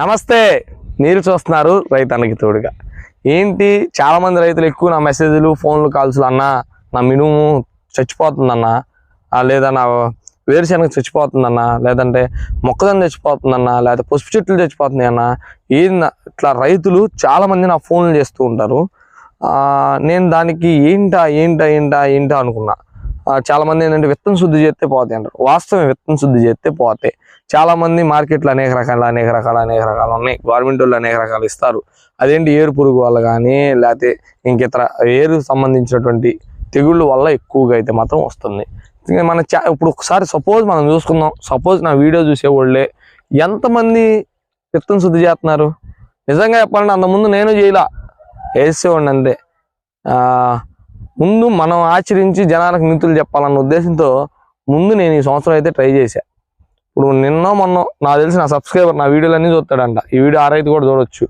నమస్తే మీరు చూస్తున్నారు రైతన్నకి తోడుగా. ఏంటి చాలామంది రైతులు ఎక్కువ నా మెసేజ్లు ఫోన్లు కాల్స్లు అన్నా నా మినుము చచ్చిపోతుందన్నా లేదా నా వేరుశనగ చచ్చిపోతుందన్నా లేదంటే మొక్కజొన్న చచ్చిపోతుందన్నా లేదా పసుపు చెట్లు చచ్చిపోతున్నాయి అన్న ఏంది ఇట్లా రైతులు చాలామంది నా ఫోన్లు చేస్తూ ఉంటారు. నేను దానికి ఏంటా ఏంటా ఏంటా ఏంటా అనుకున్నా. చాలామంది చాలా మంది ఏంటంటే విత్తన శుద్ధి చేస్తే పోతాయి అంటారు. వాస్తవం విత్తన శుద్ధి చేస్తే పోతాయి. చాలా మంది మార్కెట్లో అనేక రకాల అనేక రకాల అనేక రకాలు ఉన్నాయి. గవర్నమెంట్ వాళ్ళు అనేక రకాలు ఇస్తారు. అదేంటి ఏరు పురుగు వల్ల కానీ లేకపోతే ఇంకితర ఏరు సంబంధించినటువంటి తెగుళ్ళ వల్ల ఎక్కువగా అయితే మాత్రం వస్తుంది. ఇంకా మన చా ఇప్పుడు ఒకసారి సపోజ్ మనం చూసుకుందాం. సపోజ్ నా వీడియో చూసేవాళ్ళే ఎంతమంది విత్తన శుద్ధి చేస్తున్నారు? నిజంగా చెప్పాలంటే అంతకుముందు నేను చేయలా. వేసేవాడిని అంతే. ముందు మనం ఆచరించి జనాలకు నీతులు చెప్పాలన్న ఉద్దేశంతో ముందు నేను ఈ సంవత్సరం అయితే ట్రై చేశా. ఇప్పుడు నిన్నో మొన్న నాకు తెలిసి నా సబ్స్క్రైబర్ నా వీడియోలన్నీ చూస్తాడంట. ఈ వీడియో ఆ రైతు కూడా చూడొచ్చు.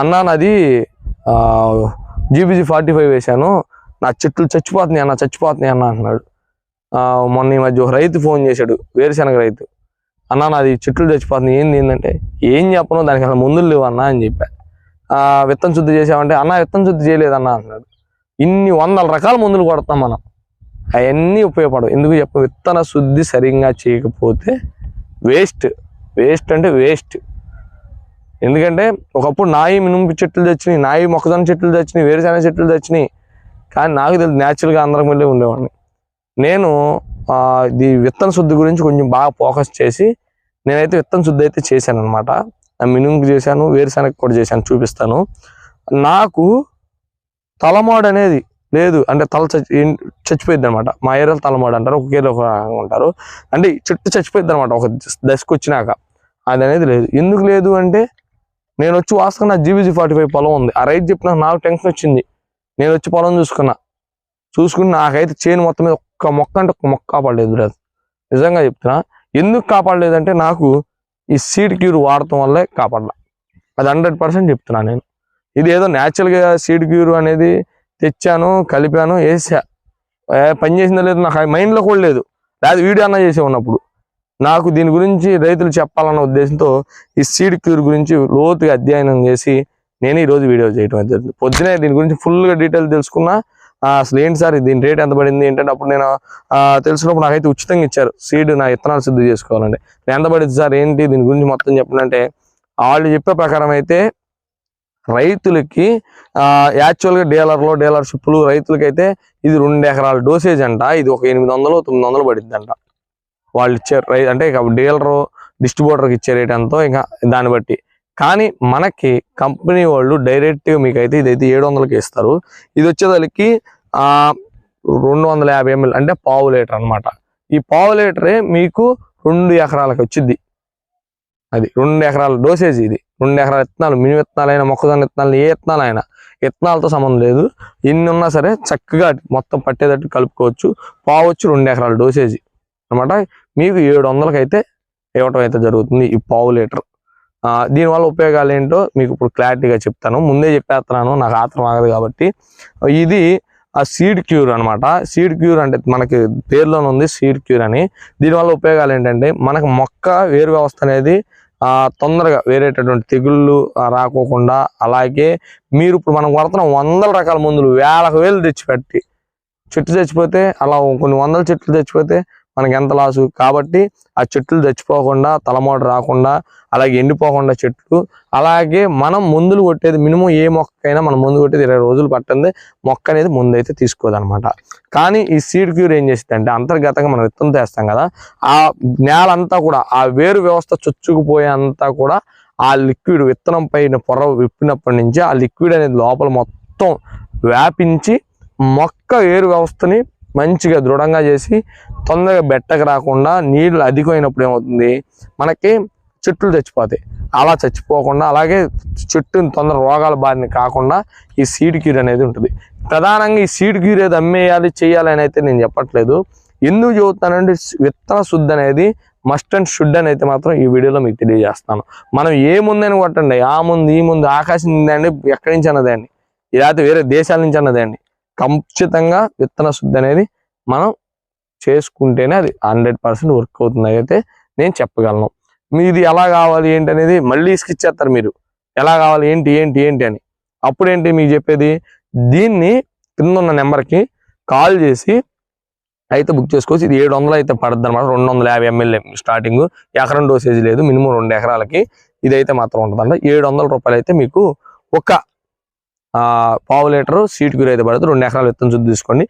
అన్న నాది జీబీజీ ఫార్టీ ఫైవ్ వేశాను. నా చెట్లు చచ్చిపోతున్నాయి అన్న చచ్చిపోతున్నాయి అన్న అంటున్నాడు. మొన్న ఈ మధ్య ఒక రైతు ఫోన్ చేశాడు వేరుశనగ రైతు. అన్న నాది చెట్లు చచ్చిపోతున్నాయి. ఏంది ఏంటంటే ఏం చెప్పను దానికి అసలు మందులు లేవు అన్న అని చెప్పా. విత్తం శుద్ధి చేసామంటే అన్న విత్తం శుద్ధి చేయలేదన్న అంటున్నాడు. ఇన్ని వందల రకాల మందులు కొడతాం మనం. అవన్నీ ఉపయోగపడవు. ఎందుకు చెప్ప విత్తన శుద్ధి సరిగ్గా చేయకపోతే వేస్ట్. వేస్ట్ అంటే వేస్ట్. ఎందుకంటే ఒకప్పుడు నాయి మినుము చెట్లు తెచ్చినాయి నాయి మొక్కజొన్న చెట్లు తెచ్చినాయి వేరుశెనగ చెట్లు తెచ్చినాయి. కానీ నాకు తెలియదు న్యాచురల్గా అందరం వెళ్ళి ఉండేవాడిని. నేను ఇది విత్తన శుద్ధి గురించి కొంచెం బాగా ఫోకస్ చేసి నేనైతే విత్తన శుద్ధి అయితే చేశాను అనమాట మినుముకి చేశాను వేరుశెనగ కూడా చేశాను చూపిస్తాను. నాకు తలమాడు అనేది లేదు. అంటే తల చచ్చి చచ్చిపోయింది అనమాట మా ఏరియాలో తలమాడు అంటారు ఒక ఒక ఉంటారు. అంటే చుట్టూ చచ్చిపోయింది అనమాట ఒక దశకు వచ్చినాక అది అనేది లేదు. ఎందుకు లేదు అంటే నేను వచ్చి వాస్తవం నా జీబీజీ ఫార్టీ ఫైవ్ పొలం ఉంది. ఆ రైతు చెప్పిన నాకు టెన్షన్ వచ్చింది నేను వచ్చి పొలం చూసుకున్నా. చూసుకుని నాకైతే చేను మొత్తం మీద ఒక్క మొక్క అంటే ఒక్క మొక్క కాపాడలేదు లేదు నిజంగా చెప్తున్నా. ఎందుకు కాపాడలేదంటే నాకు ఈ సీడ్ క్యూర్ వాడటం వల్లే కాపాడలా. అది హండ్రెడ్ పర్సెంట్ చెప్తున్నా నేను. ఇది ఏదో న్యాచురల్గా సీడ్ క్యూర్ అనేది తెచ్చాను కలిపాను వేసా. పని చేసిందో లేదు నాకు మైండ్లో కూడా లేదు. లేదా వీడియో అన్న చేసే ఉన్నప్పుడు. నాకు దీని గురించి రైతులు చెప్పాలన్న ఉద్దేశంతో ఈ సీడ్ క్యూర్ గురించి లోతుగా అధ్యయనం చేసి నేను ఈరోజు వీడియో చేయడం జరిగింది. పొద్దునే దీని గురించి ఫుల్గా డీటెయిల్ తెలుసుకున్నా అసలు ఏంటి సార్ దీని రేట్ ఎంత పడింది? ఏంటంటే అప్పుడు నేను తెలుసుకున్నప్పుడు తెలిసినప్పుడు నాకైతే ఉచితంగా ఇచ్చారు. సీడ్ నా ఇత్తనాలు సిద్ధం చేసుకోవాలంటే. ఎంత పడింది సార్? ఏంటి దీని గురించి మొత్తం చెప్పనంటే వాళ్ళు చెప్పే ప్రకారం అయితే రైతులకి యాక్చువల్గా డీలర్లో డీలర్షిప్లు రైతులకైతే ఇది రెండు ఎకరాల డోసేజ్ అంట. ఇది ఒక ఎనిమిది వందలు తొమ్మిది వందలు పడింది అంట వాళ్ళు ఇచ్చే రై అంటే ఇక డీలరు డిస్ట్రిబ్యూటర్కి ఇచ్చే రేట్ ఎంతో ఇంకా దాన్ని బట్టి. కానీ మనకి కంపెనీ వాళ్ళు డైరెక్ట్గా మీకు అయితే ఇదైతే ఏడు వందలకి ఇస్తారు. ఇది వచ్చేదానికి రెండు వందల యాభై ఎంఎల్ అంటే పావు లీటర్ అన్నమాట. ఈ పావు లీటరే మీకు రెండు ఎకరాలకు వచ్చింది అది రెండు ఎకరాల డోసేజ్ ఇది. రెండు ఎకరాల విత్తనాలు మిని విత్తనాలైనా మొక్కజొన్న విత్తనాలు ఏ విత్తనాలైనా. విత్తనాలతో సంబంధం లేదు. ఎన్ని ఉన్నా సరే చక్కగా మొత్తం పట్టేటట్టు కలుపుకోవచ్చు. పావచ్చు రెండు ఎకరాల డోసేజ్ అనమాట. మీకు ఏడు వందలకి అయితే ఇవ్వటం అయితే జరుగుతుంది ఈ పావు లీటర్. దీనివల్ల ఉపయోగాలు ఏంటో మీకు ఇప్పుడు క్లారిటీగా చెప్తాను. ముందే చెప్పేస్తున్నాను నాకు ఆత్రం ఆగదు కాబట్టి. ఇది ఆ సీడ్ క్యూర్ అనమాట సీడ్ క్యూర్ అంటే మనకి పేరులోనే ఉంది సీడ్ క్యూర్ అని. దీనివల్ల ఉపయోగాలు ఏంటంటే మనకు మొక్క వేరు వ్యవస్థ అనేది తొందరగా వేరేటటువంటి తెగుళ్ళు రాకోకుండా అలాగే మీరు ఇప్పుడు మనం కొడుతున్న వందల రకాల మందులు వేలకు వేలు తెచ్చిపెట్టి చెట్టు తెచ్చిపోతే అలా కొన్ని వందల చెట్లు తెచ్చిపోతే మనకి ఎంత లాసు? కాబట్టి ఆ చెట్లు చచ్చిపోకుండా తలమోట రాకుండా అలాగే ఎండిపోకుండా చెట్లు. అలాగే మనం మందులు కొట్టేది మినిమం ఏ మొక్కకైనా మనం మందు కొట్టేది ఇరవై రోజులు పట్టింది. మొక్క అనేది ముందు అయితే తీసుకోదనమాట. కానీ ఈ సీడ్ క్యూర్ ఏం చేసిందంటే అంటే అంతర్గతంగా మనం విత్తనం తెస్తాం కదా ఆ నేల అంతా కూడా ఆ వేరు వ్యవస్థ చొచ్చుకుపోయేంతా కూడా ఆ లిక్విడ్ విత్తనం పైన పొర విప్పినప్పటి నుంచి ఆ లిక్విడ్ అనేది లోపల మొత్తం వ్యాపించి మొక్క వేరు వ్యవస్థని మంచిగా దృఢంగా చేసి తొందరగా బెట్టకు రాకుండా నీళ్ళు అధికమైనప్పుడు ఏమవుతుంది? మనకి చెట్లు చచ్చిపోతాయి. అలా చచ్చిపోకుండా అలాగే చెట్టుని తొందర రోగాల బారిన కాకుండా ఈ సీడ్ క్యూర్ అనేది ఉంటుంది. ప్రధానంగా ఈ సీడ్ క్యూర్ ఏది అమ్మేయాలి చేయాలి అని అయితే నేను చెప్పట్లేదు. ఎందుకు చెబుతానంటే విత్తన శుద్ధి అనేది మస్ట్ అండ్ షుడ్ అని అయితే మాత్రం ఈ వీడియోలో మీకు తెలియజేస్తాను. మనం ఏ ముందని కొట్టండి? ఆ ముందు ఈ ముందు ఆకాశం ఉందండి ఎక్కడి నుంచి అన్నదండి లేకపోతే వేరే దేశాల నుంచి అన్నదండి ఖచ్చితంగా విత్తన శుద్ధి అనేది మనం చేసుకుంటేనే అది హండ్రెడ్ పర్సెంట్ వర్క్ అవుతుంది అయితే నేను చెప్పగలను. మీది ఎలా కావాలి ఏంటి అనేది మళ్ళీ ఇసుకిచ్చేస్తారు మీరు. ఎలా కావాలి ఏంటి ఏంటి ఏంటి అని. అప్పుడేంటి మీకు చెప్పేది? దీన్ని కింద ఉన్న నెంబర్కి కాల్ చేసి అయితే బుక్ చేసుకోవచ్చు. ఇది ఏడు వందలు అయితే పడుతుంది అనమాట రెండు వందల యాభై ఎంఎల్ స్టార్టింగ్. ఎకరం డోసేజ్ లేదు. మినిమం రెండు ఎకరాలకి ఇదైతే మాత్రం ఉంటుందంట. ఏడు వందల రూపాయలు అయితే మీకు ఒక పావు లీటర్ సీట్ క్యూర్ అయితే పడుతుంది రెండు ఎకరాలు విత్తనం శుద్ధి తీసుకోండి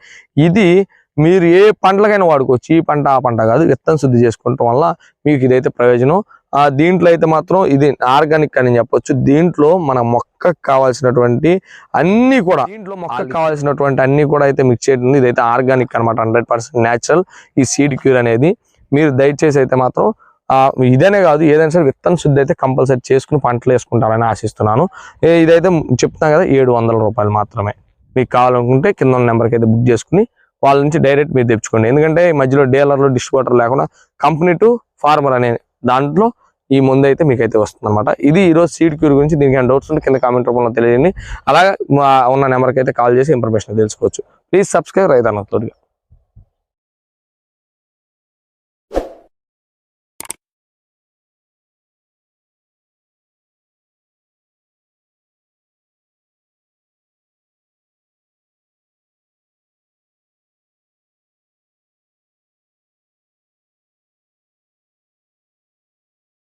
ఇది మీరు ఏ పంటలకైనా వాడుకోవచ్చు. ఈ పంట ఆ పంట కాదు. విత్తనం శుద్ధి చేసుకోవటం వల్ల మీకు ఇదైతే ప్రయోజనం. ఆ దీంట్లో అయితే మాత్రం ఇది ఆర్గానిక్ అని చెప్పొచ్చు. దీంట్లో మన మొక్కకు కావాల్సినటువంటి అన్ని కూడా దీంట్లో మొక్కకు కావాల్సినటువంటి అన్ని కూడా అయితే మిక్స్ చేయడం ఇదైతే ఆర్గానిక్ అనమాట హండ్రెడ్ పర్సెంట్ న్యాచురల్ ఈ సీడ్ క్యూర్ అనేది. మీరు దయచేసి అయితే మాత్రం ఇదేనే కాదు ఏదైనా సరే విత్తన శుద్ధి అయితే కంపల్సరీ చేసుకుని పంటలు వేసుకుంటారని ఆశిస్తున్నాను. ఇదైతే చెప్తున్నాను కదా ఏడు వందల రూపాయలు మాత్రమే. మీకు కావాలనుకుంటే కింద ఉన్న నెంబర్కి అయితే బుక్ చేసుకుని వాళ్ళ నుంచి డైరెక్ట్ మీరు తెచ్చుకోండి. ఎందుకంటే ఈ మధ్యలో డీలర్లు డిస్ట్రిబ్యూటర్ లేకుండా కంపెనీ టు ఫార్మర్ అనే దాంట్లో ఈ ముందు అయితే మీకు అయితే వస్తుంది అనమాట ఇది ఈరోజు సీడ్ క్యూర్ గురించి దీనికి డౌట్స్ ఉంటే కింద కామెంట్ రూపంలో తెలియజేయండి అలాగే మా ఉన్న నెంబర్కి అయితే కాల్ చేసి ఇన్ఫర్మేషన్ తెలుసుకోవచ్చు. ప్లీజ్ సబ్స్క్రైబ్ రైతు అన్నట్లుగా